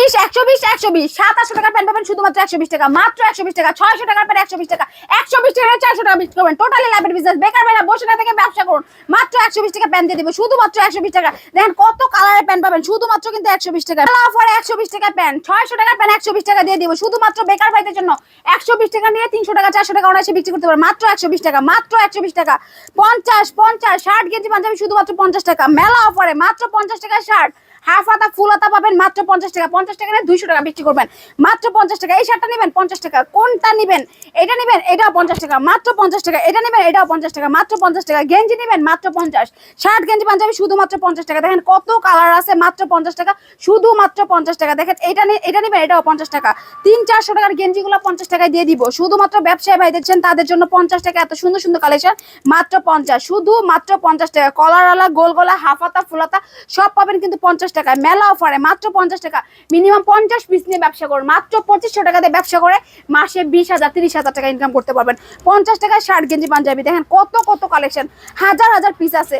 বিশ একশো বিশ একশো বিশ সাতাশশো টাকার প্যান্ট পাবেন শুধুমাত্র একশো বিশ টাকা মাত্র একশো বিশ টাকা ছয়শো টাকার প্যান্ট একশো বিশ টাকা একশো বিশ টাকা চারশো টাকা বিক্রি করবেন টোটালি লাভের বিজনেস বেকার বেলা বসে না থেকে ব্যবসা করুন মাত্র একশো বিশ টাকা প্যান্ট দিয়ে দিবে শুধুমাত্র একশো বিশ টাকা দেখেন কত কালারের প্যান্ট পাবেন শুধুমাত্র কিন্তু একশো বিশ টাকা অফারে একশো বিশ টাকা প্যান্ট ছয়শো টাকার প্যান্ট একশো বিশ টাকা দিয়ে দিব শুধুমাত্র বেকার ভাইদের জন্য একশো বিশ টাকা নিয়ে তিনশো টাকা চারশো টাকা অনায়াসে বিক্রি করতে পারেন মাত্র একশো বিশ টাকা মাত্র একশো বিশ টাকা পঞ্চাশ পঞ্চাশ ষাট কেজি পাঞ্জাবি শুধুমাত্র পঞ্চাশ টাকা মেলা অফারে মাত্র পঞ্চাশ টাকা শার্ট হাফ হাতা ফুল হাতা পাবেন মাত্র পঞ্চাশ টাকা পঞ্চাশ টাকা নিয়ে দুইশো টাকা বিক্রি করবেন মাত্র পঞ্চাশ টাকা এই শার্টটা নেবেন পঞ্চাশ টাকা কোনটা নেবেন এটা নেবেন এটাও পঞ্চাশ টাকা মাত্র পঞ্চাশ টাকা এটা নেবেন এটাও পঞ্চাশ টাকা মাত্র পঞ্চাশ টাকা গেঞ্জি নেবেন মাত্র পঞ্চাশ শার্ট গেঞ্জি পাঞ্জাবি শুধুমাত্র পঞ্চাশ টাকা দেখেন কত কালার আছে মাত্র পঞ্চাশ টাকা শুধুমাত্র পঞ্চাশ টাকা দেখেন এটা এটা নেবেন এটাও পঞ্চাশ টাকা তিন চারশো টাকার গেঞ্জিগুলো পঞ্চাশ টাকায় দিয়ে দিব শুধুমাত্র ব্যবসায়ী ভাই দেখছেন তাদের জন্য পঞ্চাশ টাকা এত সুন্দর সুন্দর কালেকশন মাত্র পঞ্চাশ শুধু মাত্র পঞ্চাশ টাকা কলারওয়ালা গোল গলা হাফাতা ফুলাতা সব পাবেন কিন্তু পঞ্চাশ টাকায় মেলা অফারে মাত্র পঞ্চাশ টাকা। মিনিমাম পঞ্চাশ পিস নিয়ে ব্যবসা করুন, মাত্র পঁচিশশো টাকাতে ব্যবসা করে মাসে বিশ হাজার, তিরিশ হাজার টাকা ইনকাম করতে পারবেন। পঞ্চাশ টাকায় শার্ট গেঞ্জি পাঞ্জাবি, দেখেন কত কত কালেকশন হাজার হাজার পিস আছে।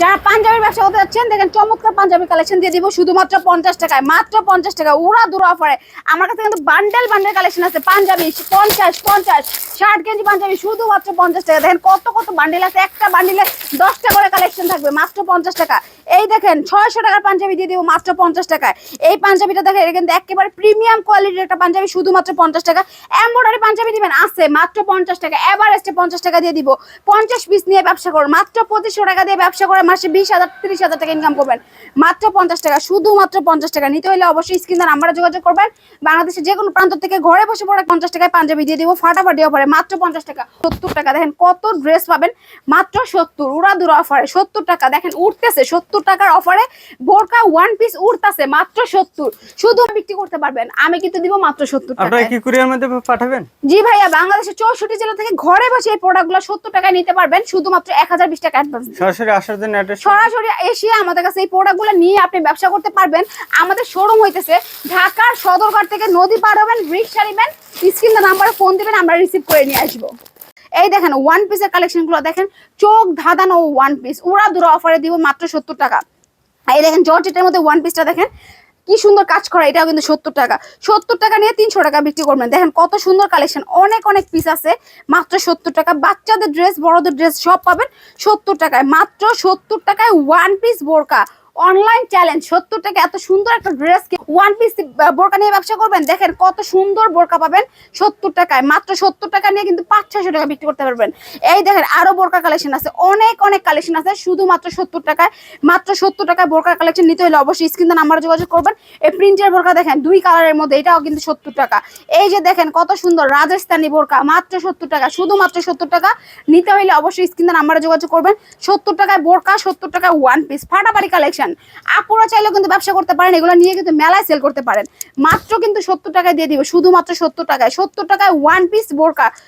যারা পাঞ্জাবির ব্যবসা করতে যাচ্ছেন, দেখেন চমৎকার পাঞ্জাবি কালেকশন দিয়ে দিব, শুধুমাত্র পঞ্চাশ টাকায়, মাত্র পঞ্চাশ টাকা উড়া দুরা অফারে আমার কাছে কিন্তু বান্ডেল বান্ডেল কালেকশন আছে। পাঞ্জাবি, পঞ্চাশ পঞ্চাশ, ষাট কেজি পাঞ্জাবি, শুধুমাত্র পঞ্চাশ টাকা। দেখেন কত কত বান্ডেল আছে। একটা বান্ডিলে দশটা করে কালেকশন থাকবে, মাত্র পঞ্চাশ টাকা। এই দেখেন, ছয়শো টাকার পাঞ্জাবি দিয়ে দিব, মাত্র পঞ্চাশ টাকায়। এই পাঞ্জাবিটা দেখেন, এটা কিন্তু একেবারে প্রিমিয়াম কোয়ালিটির একটা পাঞ্জাবি, শুধুমাত্র পঞ্চাশ টাকা। এমব্রয়ডারি পাঞ্জাবি দিবেন, আছে, মাত্র পঞ্চাশ টাকা। এভারেস্টে পঞ্চাশ টাকা দিয়ে দিব। পঞ্চাশ পিস নিয়ে ব্যবসা করুন মাত্র পঁচিশশো টাকা দিয়ে ব্যবসা করে মাসে বিশ হাজার তিরিশ হাজার টাকা ইনকাম করবেন। মাত্র পঞ্চাশ টাকা শুধুমাত্র পঞ্চাশ টাকা। নিতে হলে অবশ্যই স্ক্রিনের নাম্বারে যোগাযোগ করবেন। বাংলাদেশের যে কোনো প্রান্ত থেকে ঘরে বসে পড়ে পঞ্চাশ টাকায় পাঞ্জাবি দিয়ে দিব ফাটাফাটি অফারে মাত্র পঞ্চাশ টাকা। সত্তর টাকা দেখেন কত ড্রেস পাবেন মাত্র সত্তর। উড়া দুরা অফারে সত্তর টাকা দেখেন উঠতেছে সত্তর টাকার অফারে বোরকা ওয়ান পিস উঠতেছে মাত্র সত্তর। শুধু বিক্রি করতে পারবেন আমি কিন্তু দিব মাত্র সত্তর টাকা। কি কুরিয়ার মধ্যে পাঠাবেন? জি ভাইয়া বাংলাদেশের চৌষট্টি জেলা থেকে ঘরে বসে এই প্রোডাক্টগুলো সত্তর টাকায় নিতে পারবেন শুধুমাত্র এক হাজার বিশ টাকা অ্যাডভান্স সরাসরি আসার জন্য সরাসরি এসে আমাদের কাছে এই প্রোডাক্টগুলো নিয়ে আপনি ব্যবসা করতে পারবেন। আমাদের শোরুম হইতেছে ঢাকার সদরঘাট থেকে নদী পার হবেন, রিক্সা নেবেন, স্ক্রিন নাম্বারে ফোন দিবেন, আমরা রিসিভ করে নিয়ে আসব। এই দেখেন ওয়ান পিসের কালেকশনগুলো দেখেন, চোখ ধাঁধানো ওয়ান পিস উড়া দুরা অফারে দিব মাত্র সত্তর টাকা। এই দেখেন, জর্জেটের মধ্যে ওয়ান পিসটা দেখেন কি সুন্দর কাজ করা, এটাও কিন্তু সত্তর টাকা। সত্তর টাকা নিয়ে তিনশো টাকা বিক্রি করবেন। দেখেন কত সুন্দর কালেকশন অনেক অনেক পিস আছে। মাত্র সত্তর টাকা। বাচ্চাদের ড্রেস বড়দের ড্রেস সব পাবেন সত্তর টাকায়। মাত্র সত্তর টাকায় ওয়ান পিস বোরকা। অনলাইন চ্যালেঞ্জ সত্তর টাকা এত সুন্দর একটা ড্রেস ওয়ান পিস বোরকা নিয়ে ব্যবসা করবেন? দেখেন কত সুন্দর বোরকা পাবেন সত্তর টাকায় মাত্র সত্তর টাকা নিয়ে কিন্তু পাঁচ ছশো টাকা বিক্রি করতে পারবেন। এই দেখেন আরও বোরকা কালেকশন আছে, অনেক অনেক কালেকশন আছে, শুধুমাত্র সত্তর টাকায় মাত্র সত্তর টাকায় বোরকা কালেকশন নিতে হলে অবশ্যই স্ক্রিন নাম্বার যোগাযোগ করবেন। এই প্রিন্টের বোরকা দেখেন, দুই কালারের মধ্যে, এটাও কিন্তু সত্তর টাকা এই যে দেখেন কত সুন্দর রাজস্থানি বোরকা, মাত্র সত্তর টাকা শুধুমাত্র সত্তর টাকা নিতে হলে অবশ্যই স্ক্রিন নাম্বারে যোগাযোগ করবেন। সত্তর টাকায় বোরকা সত্তর টাকায় ওয়ান পিস ফাটাফাটি কালেকশন আপুরা চাইলেও কিন্তু ব্যবসা করতে পারেন, এগুলো নিয়ে কিন্তু মেলায় সেল করতে পারেন। মাত্র কিন্তু সত্তর টাকায় দিয়ে দিবে, শুধুমাত্র সত্তর টাকায়। সত্তর টাকায় ওয়ান পিস বোরকা